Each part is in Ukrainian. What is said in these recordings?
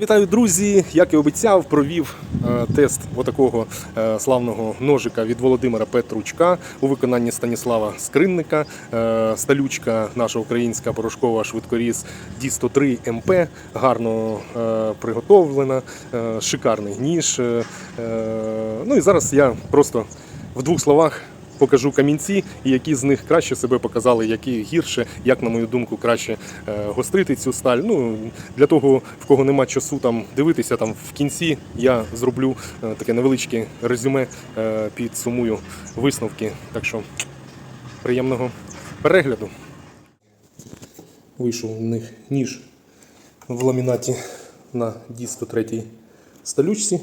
Вітаю, друзі! Як і обіцяв, провів е, тест отакого е, славного ножика від Володимира Петручка у виконанні Станіслава Скринника. Е, сталючка наша українська порошкова швидкоріз D103 МП, гарно приготовлена, шикарний ніж. Ну і зараз я просто в двох словах покажу камінці, і які з них краще себе показали, які гірше, як, на мою думку, краще е, гострити цю сталь. Ну, для того, в кого нема часу там дивитися, там в кінці я зроблю е, таке невеличке резюме, е, підсумую висновки. Так що приємного перегляду. Вийшов у них ніж в ламінаті на D103 сталючці.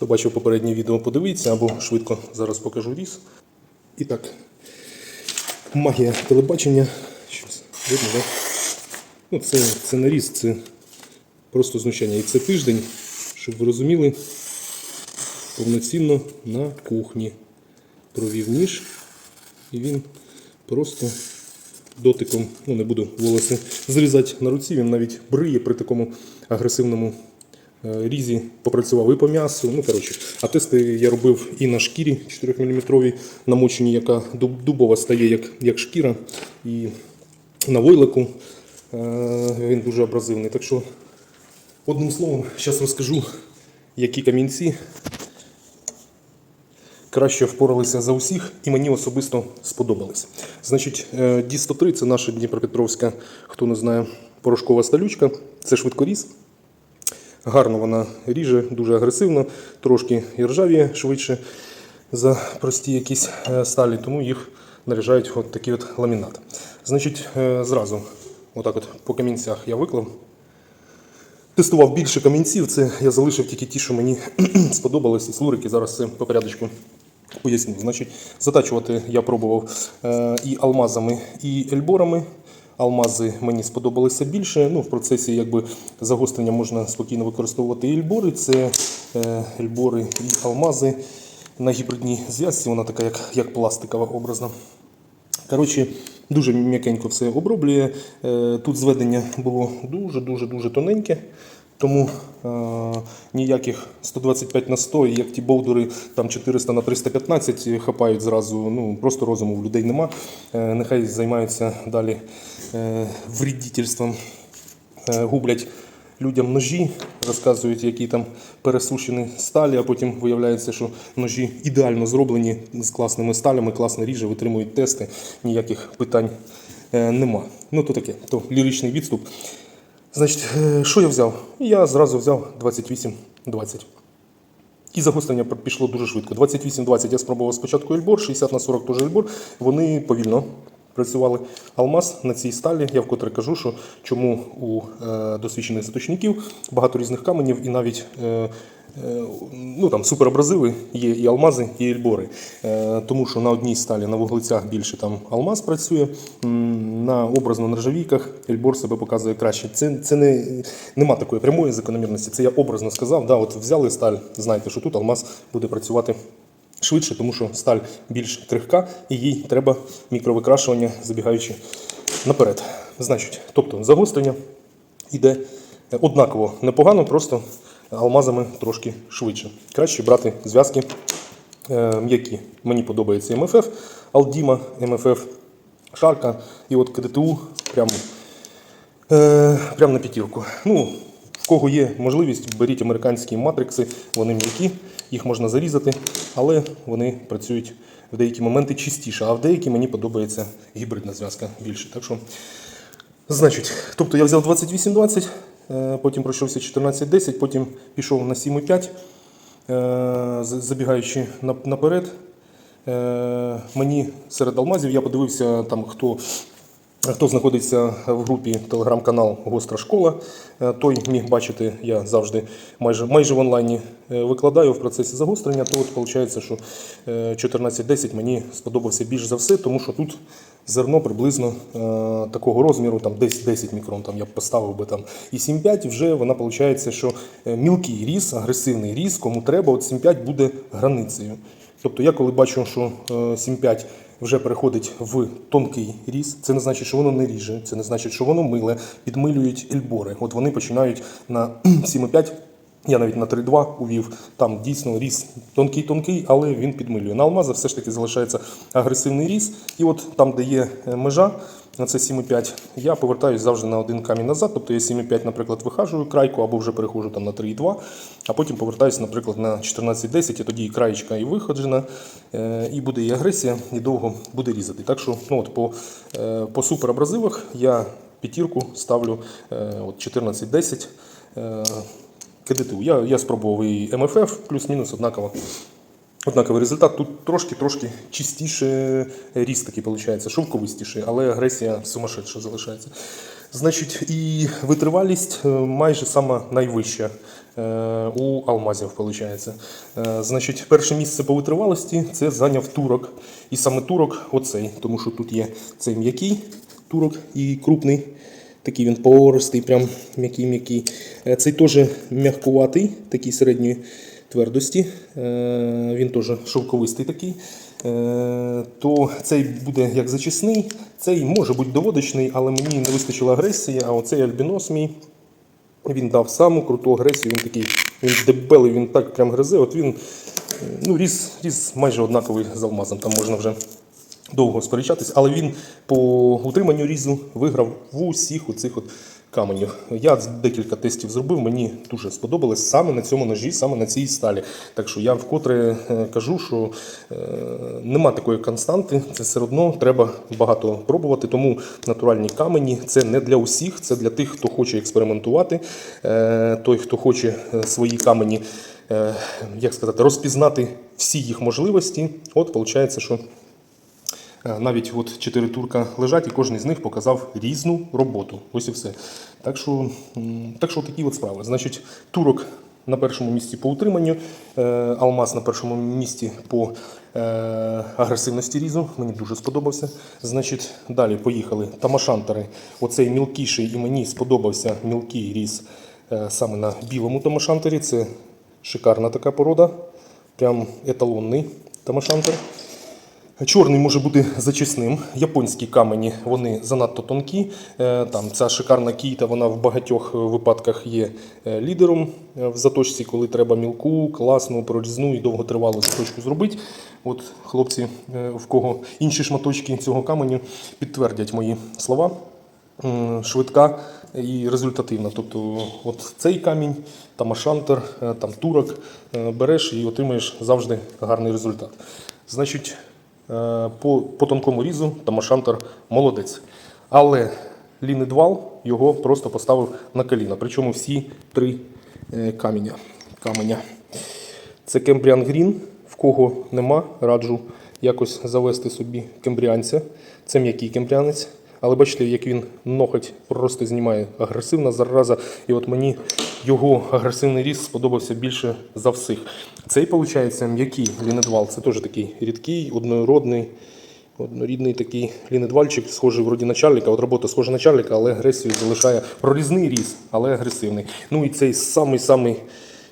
Хто бачив попереднє відео, подивіться або швидко зараз покажу різ. І так, магія телебачення. Щось видно, да? Ну, це, це не різ, це просто знущання. І це тиждень, щоб ви розуміли, повноцінно на кухні провів ніж. І він просто дотиком, ну не буду волоси зрізати на руці, він навіть бриє при такому агресивному різі, попрацював і по м'ясу. Ну, коротше, а тести я робив і на шкірі 4-мм намочені, яка дубова стає як, як шкіра, і на войлику е, він дуже абразивний. Так що, одним словом, зараз розкажу, які камінці краще впоралися за усіх, і мені особисто сподобались. Значить, е, Ді-103 це наша Дніпропетровська, хто не знає, порошкова сталючка. Це швидкоріз. Гарно вона ріже, дуже агресивно, трошки і ржавіє швидше за прості якісь е, сталі, тому їх наряжають от такий от ламінат. Значить, е, зразу, отак от по камінцях я виклав. Тестував більше камінців, це я залишив тільки ті, що мені сподобались, і слурики. Зараз це по порядочку поясню. Значить, затачувати я пробував е, і алмазами, і ельборами. Алмази мені сподобалися більше. Ну, в процесі якби, загострення можна спокійно використовувати і ельбори. Це е, ельбори і алмази на гібридній зв'язці. Вона така, як, як пластикова образна. Коротше, дуже м'якенько все оброблює. Е, Тут зведення було дуже-дуже-дуже тоненьке, тому е, ніяких 125 на 100, і як ті болдери там 400 на 315 хапають зразу. Ну, просто розуму в людей нема. Е, Нехай займаються далі е, вредительством, Е, гублять людям ножі, розказують, які там пересушені сталі, а потім виявляється, що ножі ідеально зроблені з класними сталями, класно ріже, витримують тести, ніяких питань е, нема. Ну, то таке, то ліричний відступ. Значить, е, що я взяв? Я зразу взяв 28-20. І загострення пішло дуже швидко. 28-20 я спробував спочатку ельбор, 60 на 40 теж ельбор. Вони повільно працювали. Алмаз на цій сталі, я вкотре кажу, що чому у е, досвідчених заточників багато різних каменів і навіть е, е, ну, там, суперабразиви є і алмази, і ельбори. Е, тому що на одній сталі на вуглецях більше там алмаз працює, на образно нержавійках ельбор себе показує краще. Це, це не, нема такої прямої закономірності. Це я образно сказав. Да, от взяли сталь, знаєте, що тут алмаз буде працювати швидше, тому що сталь більш крихка і їй треба мікровикрашування, забігаючи наперед. Значить, тобто загострення йде однаково непогано, просто алмазами трошки швидше. Краще брати зв'язки е, м'які. Мені подобається МФФ, Алдіма, МФФ, Шарка і от КДТУ прямо Е, прямо на п'ятірку. Ну, в кого є можливість, беріть американські матрикси, вони м'які, їх можна зарізати, але вони працюють в деякі моменти чистіше, а в деякі мені подобається гібридна зв'язка більше. Так що, значить, тобто я взяв 28-20, е, потім пройшовся 14-10, потім пішов на 7,5, е, забігаючи наперед. Е, Мені серед алмазів я подивився, там хто Хто знаходиться в групі телеграм-канал Гостра школа, е, той міг бачити, я завжди майже, майже в онлайні е, викладаю в процесі загострення. То от виходить, що е, 14.10 мені сподобався більш за все, тому що тут зерно приблизно такого розміру, там десь 10 мікрон, там я б поставив би там і 7,5 вже вона виходить, що мілкий ріс, агресивний ріс, кому треба, от 7,5 буде границею. Тобто я коли бачу, що е, 7,5 вже переходить в тонкий різ. Це не значить, що воно не ріже, це не значить, що воно миле, підмилюють ельбори. От вони починають на 7,5 я навіть на 3-2 увів, там дійсно ріс тонкий-тонкий, але він підмилює. На алмаза все ж таки залишається агресивний ріс. І от там, де є е, межа, на це 7,5, я повертаюся завжди на один камінь назад. Тобто я 7,5, наприклад, вихажую крайку або вже переходжу там на 3,2, а потім повертаюся, наприклад, на 14,10, і тоді і краєчка і виходжена, е, і буде і агресія, і довго буде різати. Так що ну, от по, е, по суперабразивах я п'ятірку ставлю от 14-10. КДТУ. Я, я спробував і МФФ, плюс-мінус однаково. Однаковий результат. Тут трошки-трошки чистіше ріст такий виходить, шовковистіше, але агресія сумасшедша залишається. Значить, і витривалість е, майже сама найвища е, у алмазів, виходить. Е, Значить, перше місце по витривалості це зайняв турок. І саме турок оцей, тому що тут є цей м'який турок і крупний. Такий він пористий, прям м'який-м'який. Е, Цей теж м'якуватий, такий середньої твердості. Е, Він теж шовковистий такий. Е, То цей буде як зачисний, цей може бути доводочний, але мені не вистачило агресії, а оцей альбінос мій. Він дав саму круту агресію, він такий, він дебелий, він так прям гризе. От він ну, ріс, ріс майже однаковий з алмазом, там можна вже довго сперечатись, але він по утриманню різу виграв в усіх оцих от каменів. Я декілька тестів зробив, мені дуже сподобалось саме на цьому ножі, саме на цій сталі. Так що я вкотре е, кажу, що е, нема такої константи, це все одно треба багато пробувати. Тому натуральні камені це не для усіх, це для тих, хто хоче експериментувати, е, той, хто хоче свої камені. Як сказати, розпізнати всі їх можливості. От виходить, що Навіть от чотири турка лежать, і кожен з них показав різну роботу. Ось і все. Так що, так що такі от справи. Значить, турок на першому місці по утриманню, е, алмаз на першому місці по е, агресивності різу. Мені дуже сподобався. Значить, далі поїхали. Тамашантери. Оцей мілкіший і мені сподобався мілкий різ е, саме на білому тамашантері. Це шикарна така порода. Прям еталонний тамашантер. Чорний може бути зачисним. Японські камені вони занадто тонкі. Е, Там ця шикарна кійта, вона в багатьох випадках є е, лідером е, в заточці, коли треба мілку, класну, прорізну і довготривалу заточку зробити. От хлопці, е, в кого інші шматочки цього каменю підтвердять мої слова. Швидка і результативна. Тобто, от цей камінь, там ашантер, е, там турок е, береш і отримаєш завжди гарний результат. Значить, Е, по, по тонкому різу Тамашантер молодець. Але Лінедвал його просто поставив на коліна. Причому всі три е, каменя. каменя. Це Кембріан Грін. В кого нема, раджу якось завести собі кембріанця. Це м'який кембріанець. Але бачите, як він ноготь просто знімає агресивна зараза. І от мені його агресивний ріст сподобався більше за всіх. Цей, виходить, м'який лінедвал. Це теж такий рідкий, однородний, однорідний такий лінедвальчик, схожий вроді на чарліка. От робота схожа на чарліка, але агресію залишає прорізний ріс, але агресивний. Ну і цей самий-самий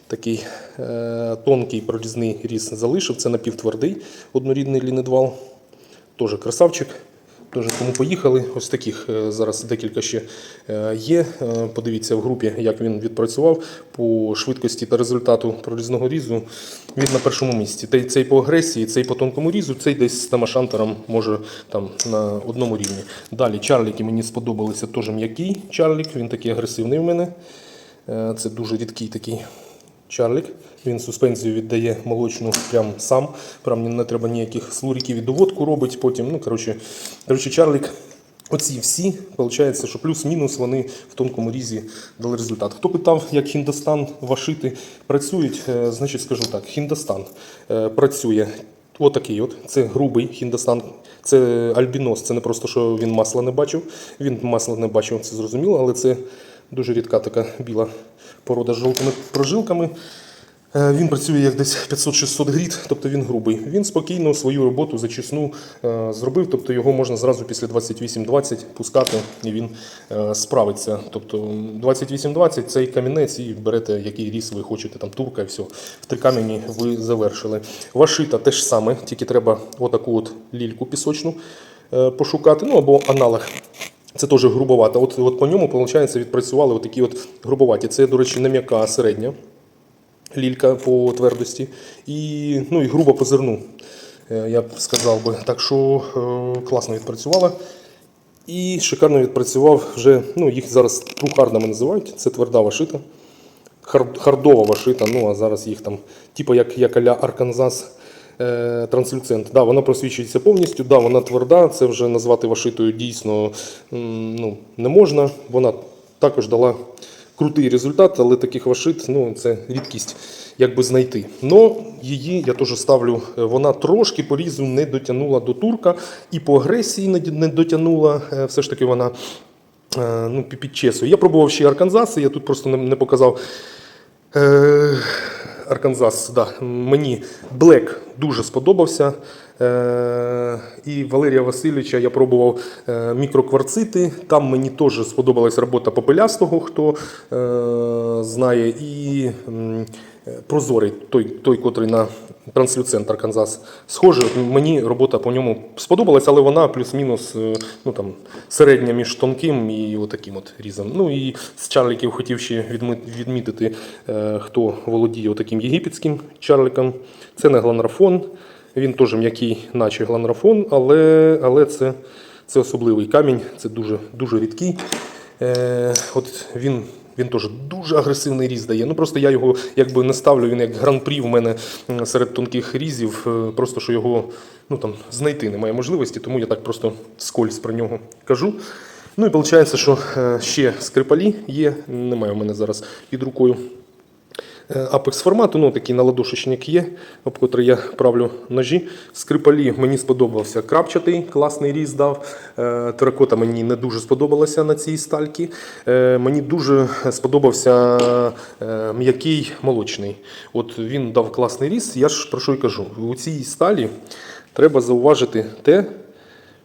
такий е, тонкий прорізний ріс залишив. Це напівтвердий однорідний лінедвал. Теж красавчик. Тож, тому поїхали. Ось таких е, зараз декілька ще е, є. Е, Подивіться в групі, як він відпрацював по швидкості та результату прорізного різу. Він на першому місці. Цей по агресії, цей по тонкому різу, цей десь з тамашантером може там на одному рівні. Далі чарліки мені сподобалися теж м'який чарлік. Він такий агресивний в мене. Це дуже рідкий такий Чарлік. Він суспензію віддає молочну прям сам. Прям не треба ніяких слуриків і доводку робить. Потім, ну, коротше, коротше, Чарлік. Оці всі, виходить, що плюс-мінус вони в тонкому різі дали результат. Хто питав, як Хіндостан вашити працюють, Е, значить скажу так: Хіндостан е, працює. Отакий от. Це грубий хіндостан. Це альбінос. Це не просто, що він масла не бачив. Він масла не бачив, це зрозуміло, але це дуже рідка така біла порода з жовтими прожилками. Е, Він працює як десь 500-600 гріт, тобто він грубий. Він спокійно свою роботу зачисну е, зробив, тобто його можна зразу після 28-20 пускати і він е, справиться. Тобто 28-20 цей камінець і берете який ріс ви хочете, там турка і все. В три камені ви завершили. Вашита теж саме, тільки треба отаку от лільку пісочну пошукати, ну або аналог. Це теж грубовато. От, от по ньому, виходить, відпрацювали отакі от грубоваті. Це, до речі, не м'яка, середня лілька по твердості і, ну, і грубо по зерну, е, я б сказав би. Так що е, класно відпрацювала. І шикарно відпрацював вже, ну, їх зараз трухардами називають, це тверда вашита. Хардова вашита, ну а зараз їх там, типу як, як аля Арканзас транслюцент. Да, вона просвічується повністю, да, вона тверда, це вже назвати вашитою дійсно ну, не можна. Вона також дала крутий результат, але таких вашит ну, це рідкість якби знайти. Но її я теж ставлю, е, вона трошки по різу не дотягнула до турка і по агресії не, дотягнула. е, Все ж таки вона е, ну, пі- під чесою. Я пробував ще Арканзаси, я тут просто не показав. Арканзас, да. мені Блек дуже сподобався. Е, і Валерія Васильовича я пробував е, мікрокварцити. Там мені теж сподобалась робота попелястого, хто е, знає. І прозорий, той, той, котрий на транслюцент Арканзас схожий. Мені робота по ньому сподобалась, але вона плюс-мінус е, ну, там, середня між тонким і отаким от різом. Ну і з чарліків хотів ще відмітити, е, хто володіє таким єгипетським чарліком. Це не гланрафон. Він теж м'який, наче гланрафон, але, але це, це особливий камінь, це дуже, дуже рідкий. Е, от він, він теж дуже агресивний різ дає. Ну просто я його якби не ставлю, він як гран-прі в мене серед тонких різів. е, Просто що його ну, там, знайти немає можливості, тому я так просто скользь про нього кажу. Ну і виходить, що е, ще скрипалі є, немає в мене зараз під рукою. Apex формату, ну такий наладошечник є, об котрий я правлю ножі. Скрипалі мені сподобався крапчатий, класний різ дав. Е, Теракота мені не дуже сподобалася на цій стальці. Е, Мені дуже сподобався е, м'який молочний. От він дав класний різ. Я ж про що й кажу. У цій сталі треба зауважити те,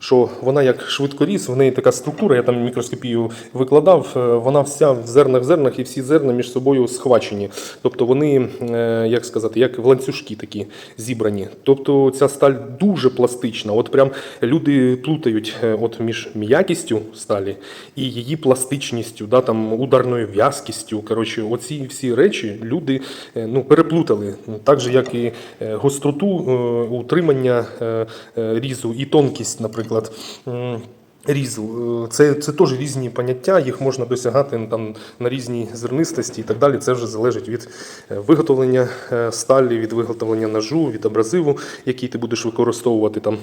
що вона як швидкоріс, в неї така структура, я там мікроскопію викладав, е, вона вся в зернах-зернах і всі зерна між собою схвачені. Тобто вони, е, як сказати, як в ланцюжки такі зібрані. Тобто ця сталь дуже пластична. От прям люди плутають е, от між м'якістю сталі і її пластичністю, да, там, ударною в'язкістю. Коротше, оці всі речі люди ну, переплутали. Так же, як і гостроту утримання різу і тонкість, наприклад. М, Різу. Е, Це, це теж різні поняття, їх можна досягати ну, там, на різній зернистості і так далі. Це вже залежить від е, виготовлення е, сталі, від виготовлення ножу, від абразиву, який ти будеш використовувати там.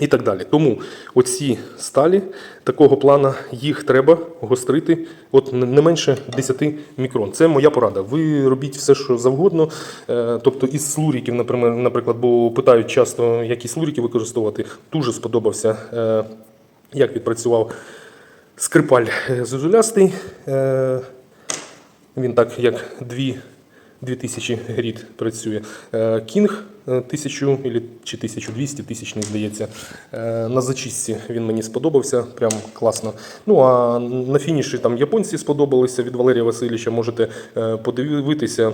І так далі. Тому оці сталі такого плана їх треба гострити от не менше 10 мікрон. Це моя порада. Ви робіть все, що завгодно. Е, Тобто із слуріків, наприклад, бо питають часто, які слуріки використовувати. Дуже сподобався, е, як відпрацював скрипаль е, зозулястий. Він так як дві 2000 гріт працює. Е, Кінг тисячу 1000 ілі- чи 1200 тисячний, здається. Е, На зачистці він мені сподобався, прям класно. Ну а на фініші там японці сподобалися від Валерія Васильовича. Можете е, подивитися.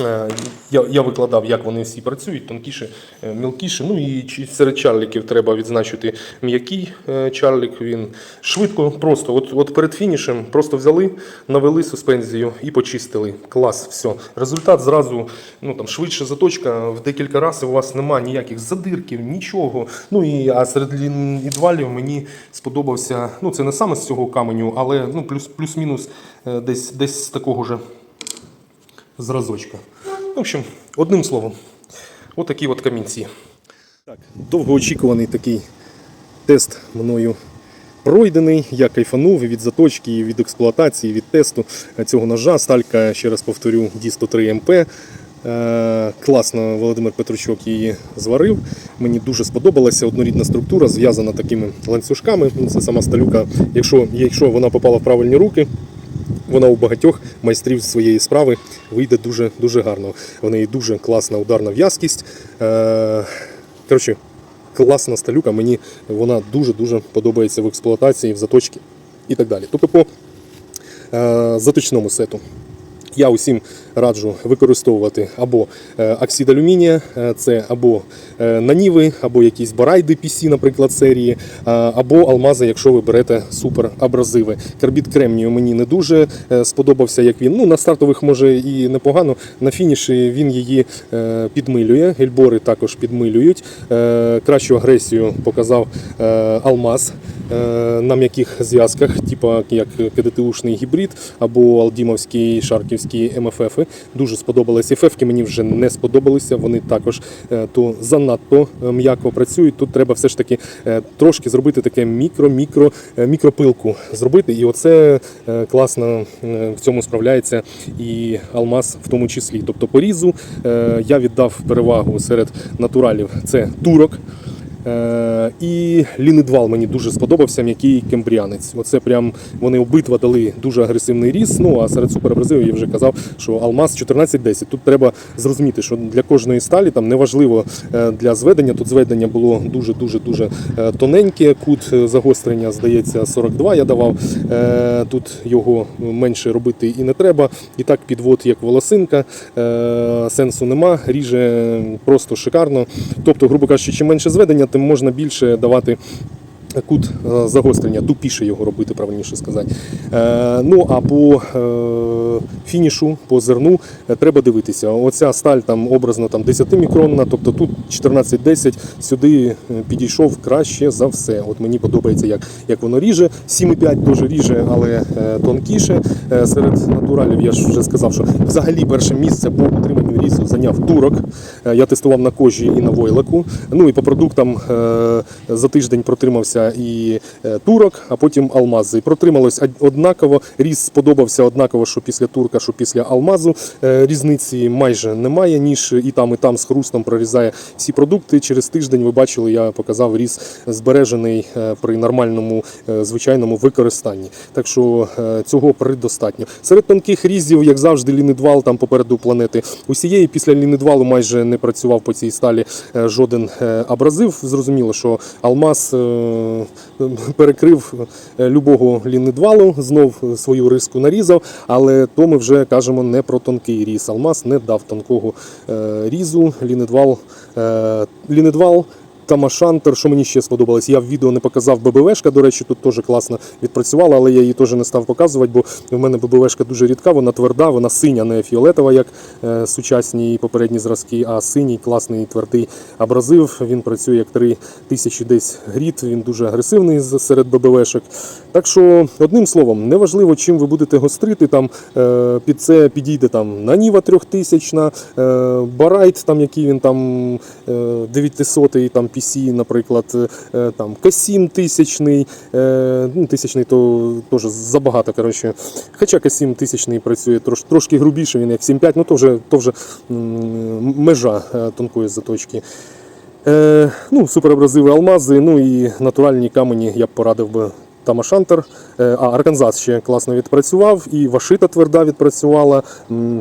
Е, Я, я викладав, як вони всі працюють, тонкіше, е, мілкіше. Ну і серед чарліків треба відзначити м'який е, чарлік. Він швидко, просто от, от перед фінішем просто взяли, навели суспензію і почистили. Клас, все. Результат зразу ну, там, швидше заточка, в декілька разів у вас немає ніяких задирків, нічого. Ну і а серед лін- ідвалів мені сподобався. Ну, це не саме з цього каменю, але ну, плюс, плюс-мінус десь, десь з такого же зразочка. В общем, одним словом, отакі от камінці. Так, довгоочікуваний такий тест мною пройдений. Я кайфанув від заточки, від експлуатації, від тесту цього ножа. Сталька, ще раз повторю, D103 МП. Е, Класно Володимир Петручок її зварив. Мені дуже сподобалася однорідна структура, зв'язана такими ланцюжками. Ну, Це сама сталюка. Якщо, якщо вона попала в правильні руки, вона у багатьох майстрів своєї справи вийде дуже дуже гарно. В неї дуже класна ударна в'язкість. Е, коротше, класна сталюка. Мені вона дуже дуже подобається в експлуатації, в заточці і так далі. Тобто по е, заточному сету. Я усім раджу використовувати або е, оксид алюмінія, е, це або е, наніви, або якісь барайди PC, наприклад, серії, або алмази, якщо ви берете супер абразиви. Карбід кремнію мені не дуже сподобався, як він. Ну, на стартових може і непогано. На фініші він її підмилює. Гельбори також підмилюють. Кращу агресію показав алмаз на м'яких зв'язках, типу як КДТУшний гібрид або Алдімовський, Шарківський МФФ. Дуже сподобалися. ФФки мені вже не сподобалися. Вони також е, то занадто е, м'яко працюють. Тут треба все ж таки е, трошки зробити таке мікро-мікро мікропилку зробити. І оце класно в цьому справляється і алмаз в тому числі. Тобто порізу я віддав перевагу серед натуралів. Це турок. Е, і лінидвал мені дуже сподобався, м'який кембріанець. Оце прям вони обидва дали дуже агресивний ріс. Ну а серед суперабразивів я вже казав, що алмаз 1410. Тут треба зрозуміти, що для кожної сталі там неважливо е, для зведення. Тут зведення було дуже дуже дуже е, тоненьке. Кут загострення здається 42. Я давав. Тут його менше робити і не треба. І так підвод як волосинка. Сенсу нема, ріже просто шикарно. Тобто, грубо кажучи, чим менше зведення, тим можна більше давати. Кут е, загострення, тупіше його робити, правильніше сказати. Е, ну а по е, фінішу, по зерну треба дивитися. Оця сталь там образно там 10 мікронна, тобто тут 14-10 сюди підійшов краще за все. От мені подобається, як, як воно ріже. 7,5 теж ріже, але тонкіше. Серед натуралів я ж вже сказав, що взагалі перше місце по утриманню різу зайняв турок. Я тестував на кожі і на войлаку. Ну і по продуктам за тиждень протримався і е, турок, а потім алмази. Протрималось однаково. Різ сподобався однаково, що після турка, що після алмазу. Е, Різниці майже немає, ніж і там, і там з хрустом прорізає всі продукти. Через тиждень ви бачили, я показав різ збережений е, при нормальному звичайному використанні. Так що цього предостатньо. Серед тонких різів, як завжди, лінидвал там попереду планети. Усієї після лінидвалу майже не працював по цій сталі жоден абразив. Зрозуміло, що алмаз перекрив е, любого лінидвалу, знов свою риску нарізав, але то ми вже кажемо не про тонкий різ. Алмаз не дав тонкого е, різу. Лінидвал, е, лінидвал Тамашантер, що мені ще сподобалось, я в відео не показав ББВшка, до речі, тут теж класно відпрацювала, але я її теж не став показувати, бо в мене ББВшка дуже рідка, вона тверда, вона синя, не фіолетова, як е, сучасні попередні зразки, а синій класний твердий абразив. Він працює як 3000 десь гріт, він дуже агресивний серед ББВшок. Так що, одним словом, неважливо, чим ви будете гострити, там е, під це підійде там Наніва 3000, е, Барайт, там який він там е, 900 там PC, наприклад, там К7 тисячний, е, ну, тисячний то теж забагато. Коротше. Хоча Касім тисячний працює трош, трошки грубіше, він як 7.5, ну то вже, то вже межа е, тонкої заточки. Е, ну, суперабразиви алмази, ну і натуральні камені я б порадив би Тамашантер. Е, а Арканзас ще класно відпрацював, і Вашита тверда відпрацювала.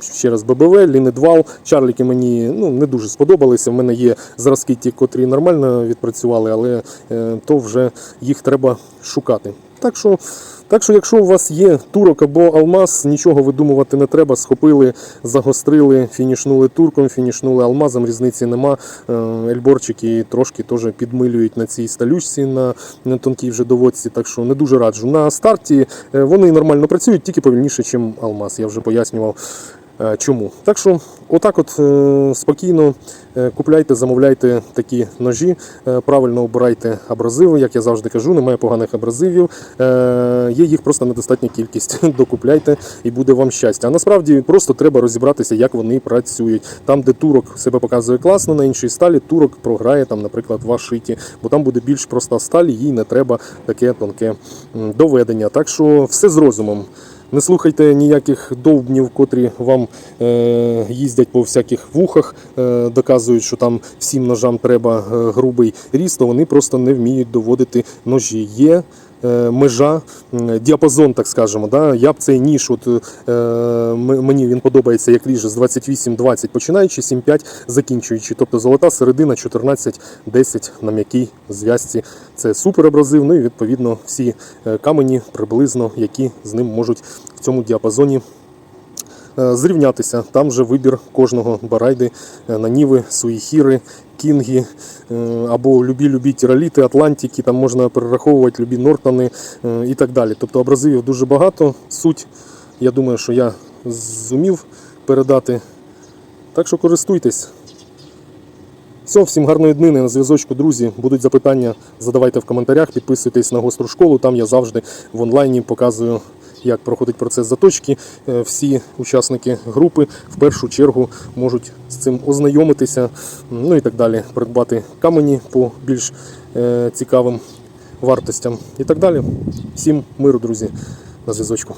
Ще раз ББВ, Лінедвал. Чарліки мені ну, не дуже сподобалися. У мене є зразки, ті, котрі нормально відпрацювали, але е, то вже їх треба шукати. Так що, так що, якщо у вас є турок або алмаз, нічого видумувати не треба. Схопили, загострили, фінішнули турком, фінішнули алмазом, різниці нема. Е, Ельборчики трошки теж підмилюють на цій сталючці, на, тонкій вже доводці. Так що не дуже раджу. На старті е, вони нормально працюють, тільки повільніше, ніж алмаз. Я вже пояснював. Е, Чому? Так що, отак, от е, спокійно е, купляйте, замовляйте такі ножі, правильно обирайте абразиви. Як я завжди кажу, немає поганих абразивів. Є їх просто недостатня кількість. Докупляйте і буде вам щастя. А насправді просто треба розібратися, як вони працюють. Там, де турок себе показує класно, на іншій сталі турок програє, там, наприклад, в ашиті, бо там буде більш проста сталь, їй не треба таке тонке доведення. Так що все з розумом. Не слухайте ніяких довбнів, котрі вам е, їздять по всяких вухах, е, доказують, що там всім ножам треба е, грубий ріст, то вони просто не вміють доводити ножі. Є межа, діапазон, так скажемо. Да? Я б цей ніж, от, е, мені він подобається, як ріже з 28-20, починаючи 7-5, закінчуючи. Тобто золота середина 14-10 на м'якій зв'язці. Це супер абразив, ну і відповідно всі е, камені приблизно, які з ним можуть в цьому діапазоні е, зрівнятися. Там же вибір кожного барайди, е, наніви, суїхіри, кінги е, або любі-любі тіраліти, атлантики, там можна перераховувати любі нортони е, і так далі. Тобто абразивів дуже багато. Суть, я думаю, що я зумів передати. Так що користуйтесь. Все, всім гарної днини на зв'язочку, друзі. Будуть запитання, задавайте в коментарях, підписуйтесь на гостру школу. Там я завжди в онлайні показую, як проходить процес заточки. Е, Всі учасники групи в першу чергу можуть з цим ознайомитися, ну і так далі, придбати камені по більш е, цікавим вартостям і так далі. Всім миру, друзі, на зв'язочку.